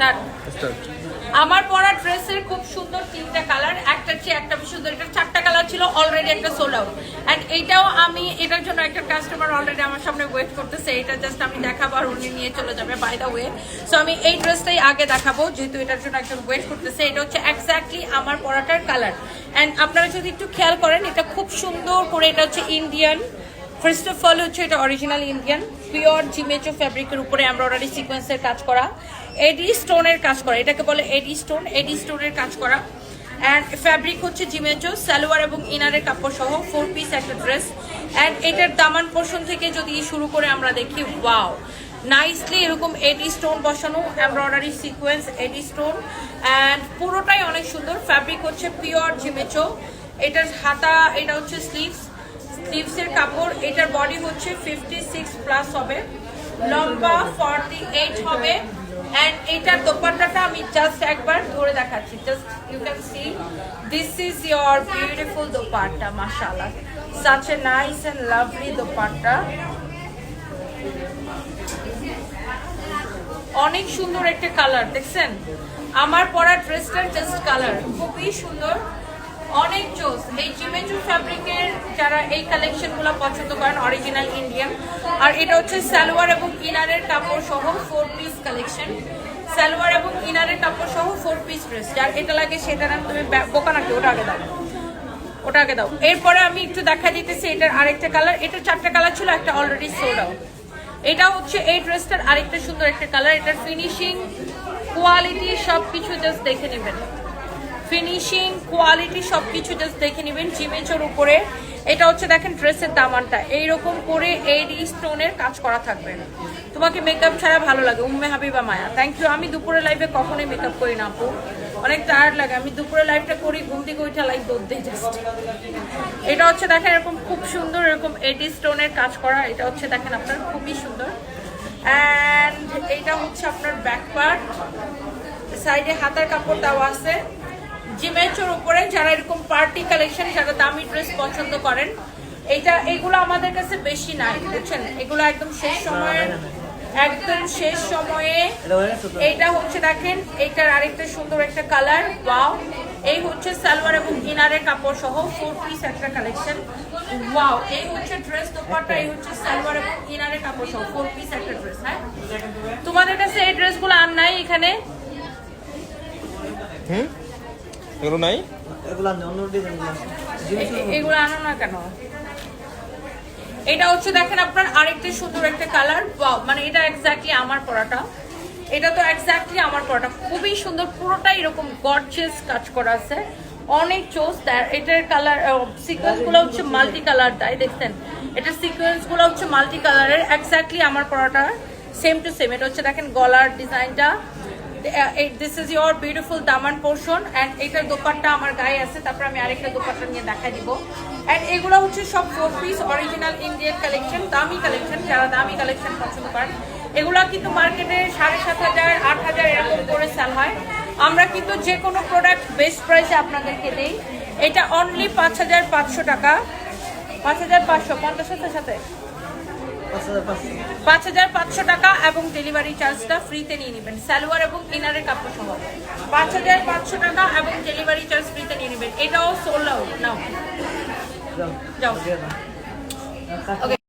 Start আমার পরা ড্রেসের খুব সুন্দর তিনটা কালার একটার চেয়ে একটা সুন্দর এটা চারটা কালার ছিল অলরেডি একটা সোল আউট অ্যান্ড এইটাও আমি এটার জন্য একটা কাস্টমার অলরেডি আমার সামনে ওয়েট করতেছে এটা জাস্ট আমি দেখাবো আর উনি নিয়ে চলে যাবে বাই দ্য ওয়ে সো আমি এই ড্রেসটাই আগে দেখাবো যেহেতু এটার জন্য একজন ওয়েট করতেছে এটা হচ্ছে এক্স্যাক্টলি আমার পরাটার কালার অ্যান্ড আপনারা যদি একটু খেয়াল করেন এটা খুব সুন্দর করে এটা হচ্ছে ইন্ডিয়ান ফার্স্ট অফ অল হচ্ছে এটা অরিজিনাল ইন্ডিয়ান পিওর জিমেচো ফ্যাব্রিকের উপরে এমব্রয়ডারি সিকোয়েন্সের কাজ করা। এডি স্টোনের কাজ করা। এটাকে বলে এডি স্টোন এডি স্টোনের কাজ করা। অ্যান্ড ফ্যাব্রিক হচ্ছে জিমেচো সালোয়ার এবং ইনারের কাপড় সহ ফোর পিস একটা ড্রেস অ্যান্ড এটার দামান পোর্শন থেকে যদি শুরু করে আমরা দেখি ওয়াও নাইসলি এরকম এডি স্টোন বসানো embroidery sequins AD stone and পুরোটাই অনেক সুন্দর। ফ্যাব্রিক হচ্ছে পিওর জিমেচো এটার হাতা, এটা হচ্ছে স্লিভস স্লিভসের কাপড়, এটার বডি হচ্ছে ফিফটি সিক্স প্লাস হবে। লম্বা ফর্টি এইট হবে। অ্যান্ড এটার দোপাট্টাটা আমি জাস্ট একবার ধরে দেখাচ্ছি। Just you can see this is your beautiful dupatta, মাশাআল্লাহ। Such a nice and lovely dupatta. অনেক সুন্দর একটা কালার দেখছেন? আমার পরা ড্রেসটার জাস্ট কালার খুবই সুন্দর। অনেক জোস এই জিমেজু ফ্যাব্রিকের যারা এই কালেকশনগুলো পছন্দ করেন অরিজিনাল ইন্ডিয়ান আর এটা হচ্ছে সালোয়ার এবং ইনারের কাপড় সহ ফোর পিস কালেকশন সালোয়ার এবং ইনারের কাপড় সহ ফোর পিস ড্রেস যার এটা লাগে সেটা নাম তুমি বোকা নাকি? ওটা আগে দাও। ওটা আগে দাও। এরপরে আমি একটু দেখা দিতেছি এটার আরেকটা কালার এটা চারটা কালার ছিল, একটা অলরেডি সোল্ড আউট এটা হচ্ছে এই ড্রেসটার আরেকটা সুন্দর একটা কালার এটার ফিনিশিং কোয়ালিটি সব কিছু জাস্ট দেখে নেবেন। ফিনিশিং কোয়ালিটি সব কিছু জাস্ট দেখে নেবেন। জিমেচোর উপরে। এটা হচ্ছে দেখেন ড্রেসের দামানটা। এইরকম করে এডি স্টোনের কাজ করা থাকবে। তোমাকে মেকআপ ছাড়া ভালো লাগে। উম্মে হাবিবা মায়া। থ্যাংক ইউ আমি দুপুরে লাইভে কখনোই মেকআপ করি না, আপু। অনেক টায়ার্ড লাগে। আমি দুপুরে লাইভটা করি, ঘুম থেকে উঠে লাইভ দৌড় জাস্ট এটা হচ্ছে দেখেন এরকম খুব সুন্দর এরকম এডি স্টোনের কাজ করা। এটা হচ্ছে দেখেন আপনার খুবই সুন্দর। অ্যান্ড এইটা হচ্ছে আপনার ব্যাক পার্ট সাইডে হাতার কাপড় দেওয়া আছে। জিমেচোর উপরে যারা এরকম পার্টি কালেকশন, যারা দামি ড্রেস পছন্দ করেন, এইটা, এগুলো আমাদের কাছে বেশি নাই, বুঝছেন? এগুলো একদম শেষ সময়ে, একদম শেষ সময়ে, এইটা হচ্ছে দেখেন, এইটার আরেকটা সুন্দর একটা কালার, ওয়াও। এই হচ্ছে সালোয়ার এবং ইনারের কাপড় সহ ফোর পিস একটা কালেকশন, ওয়াও। এই হচ্ছে ড্রেস দোপাট্টা, এই হচ্ছে সালোয়ার এবং ইনারের কাপড় সহ ফোর পিস একটা ড্রেস হ্যাঁ? তোমাদের কাছে এই ড্রেসগুলো আর নাই এখানে? হুম? এগুলো নাই? এগুলো অন্য ডিজাইন এগুলো আনো না কেন? এটা হচ্ছে দেখেন আপনার আরেকটা সুন্দর একটা কালার মানে এটা এক্স্যাক্টলি আমার পরাটা। এটা তো এক্স্যাক্টলি আমার পরাটা। খুবই সুন্দর পুরোটাই এরকম গর্জিয়াস কাজ করা আছে। অনেক চোস এটার কালার সিকোয়েন্সগুলো হচ্ছে মাল্টি কালার তাই দেখছেন? এটার সিকোয়েন্সগুলো হচ্ছে মাল্টি কালারের এক্স্যাক্টলি আমার পরাটা সেম টু সেম এটা হচ্ছে দেখেন গলার ডিজাইনটা this is your beautiful daman portion and এইটার দোপাট্টা আমার গায়ে আছে, তারপর আমি আরেকটা দোপাট্টা নিয়ে দেখাই দিব। অ্যান্ড এগুলো হচ্ছে সব four piece original Indian collection দামি কালেকশন যারা দামি কালেকশন পছন্দ করেন। এগুলো কিন্তু মার্কেটে সাড়ে সাত হাজার, আট হাজার এরকম করে সেল হয়। আমরা কিন্তু যে কোনো প্রোডাক্ট বেস্ট প্রাইসে আপনাদেরকে দিই। এটা অনলি পাঁচ হাজার পাঁচশো টাকা। পাঁচ হাজার পাঁচশো পঞ্চাশ সাথে? পাঁচ হাজার পাঁচশো টাকা এবং ডেলিভারি চার্জটা ফ্রিতে নিয়ে নেবেন। সালোয়ার এবং ইনারের কাপড় সহ। পাঁচ হাজার পাঁচশো টাকা এবং ডেলিভারি চার্জ ফ্রিতে নিয়ে নেবেন। এটাও সোল আউট নাও। যাও। ওকে